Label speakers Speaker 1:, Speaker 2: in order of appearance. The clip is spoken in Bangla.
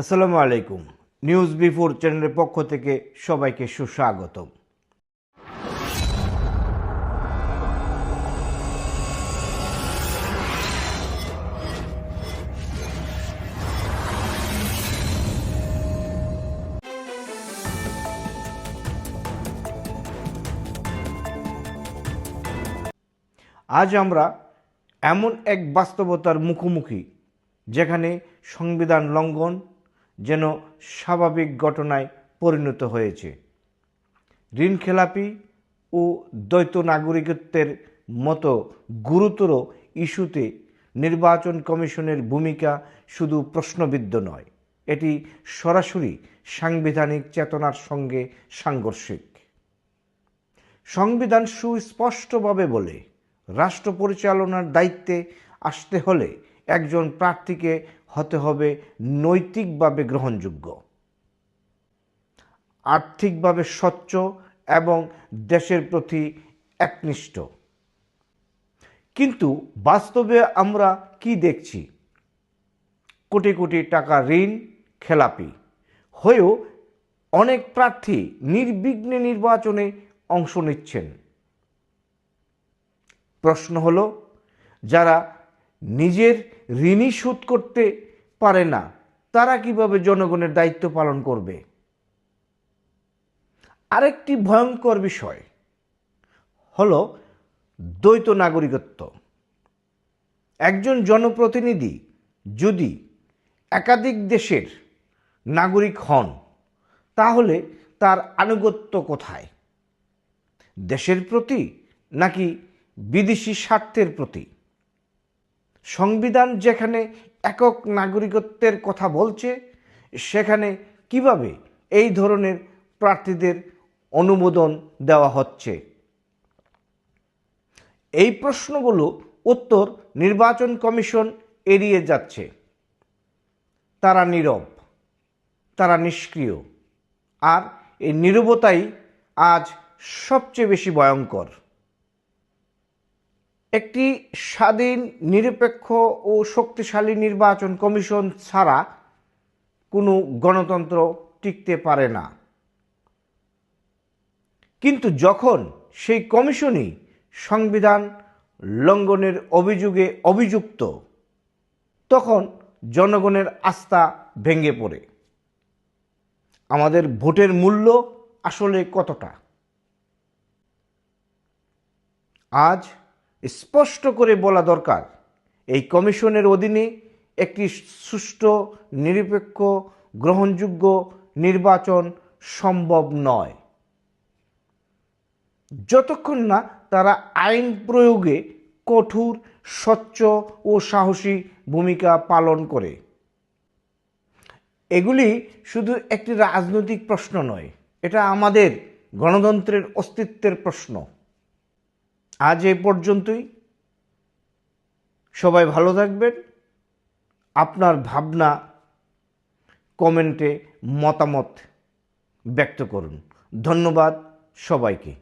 Speaker 1: আসসালামু আলাইকুম। নিউজ বিফোর চ্যানেলের পক্ষ থেকে সবাইকে সুস্বাগতম। আজ আমরা এমন এক বাস্তবতার মুখোমুখি, যেখানে সংবিধান লঙ্ঘন যেন স্বাভাবিক ঘটনায় পরিণত হয়েছে। ঋণ খেলাপি ও দ্বৈত নাগরিকত্বের মতো গুরুতর ইস্যুতে নির্বাচন কমিশনের ভূমিকা শুধু প্রশ্নবিদ্ধ নয়, এটি সরাসরি সাংবিধানিক চেতনার সঙ্গে সাংঘর্ষিক। সংবিধান সুস্পষ্টভাবে বলে, রাষ্ট্র পরিচালনার দায়িত্বে আসতে হলে একজন প্রার্থীকে হতে হবে নৈতিকভাবে গ্রহণযোগ্য, আর্থিকভাবে স্বচ্ছ এবং দেশের প্রতি একনিষ্ঠ। কিন্তু বাস্তবে আমরা কি দেখছি? কোটি কোটি টাকা ঋণ, খেলাপি। হয়েও অনেক প্রার্থী নির্বিঘ্নে নির্বাচনে অংশ নিচ্ছেন। প্রশ্ন হলো, যারা নিজের ঋণই শোধ করতে পারে না, তারা কীভাবে জনগণের দায়িত্ব পালন করবে? আরেকটি ভয়ঙ্কর বিষয় হলো দ্বৈত নাগরিকত্ব। একজন জনপ্রতিনিধি যদি একাধিক দেশের নাগরিক হন, তাহলে তার আনুগত্য কোথায়? দেশের প্রতি নাকি বিদেশি স্বার্থের প্রতি? সংবিধান যেখানে একক নাগরিকত্বের কথা বলছে, সেখানে কীভাবে এই ধরনের প্রার্থীদের অনুমোদন দেওয়া হচ্ছে? এই প্রশ্নগুলো উত্তর নির্বাচন কমিশন এড়িয়ে যাচ্ছে। তারা নীরব, তারা নিষ্ক্রিয়, আর এই নীরবতাই আজ সবচেয়ে বেশি ভয়ঙ্কর। একটি স্বাধীন, নিরপেক্ষ ও শক্তিশালী নির্বাচন কমিশন ছাড়া কোনো গণতন্ত্র টিকতে পারে না। কিন্তু যখন সেই কমিশনই সংবিধান লঙ্ঘনের অভিযোগে অভিযুক্ত, তখন জনগণের আস্থা ভেঙে পড়ে। আমাদের ভোটের মূল্য আসলে কতটা? আজ স্পষ্ট করে বলা দরকার। এই কমিশনের অধীনে একটি সুষ্ঠু, নিরপেক্ষ, গ্রহণযোগ্য নির্বাচন সম্ভব নয়। যতক্ষণ না তারা আইন প্রয়োগে কঠোর, স্বচ্ছ ও সাহসী ভূমিকা পালন করে। এগুলি শুধু একটি রাজনৈতিক প্রশ্ন নয়, এটা আমাদের গণতন্ত্রের অস্তিত্বের প্রশ্ন। আজ এ পর্যন্তই। সবাই ভালো থাকবেন। আপনার ভাবনা কমেন্টে মতামত ব্যক্ত করুন। ধন্যবাদ সবাইকে।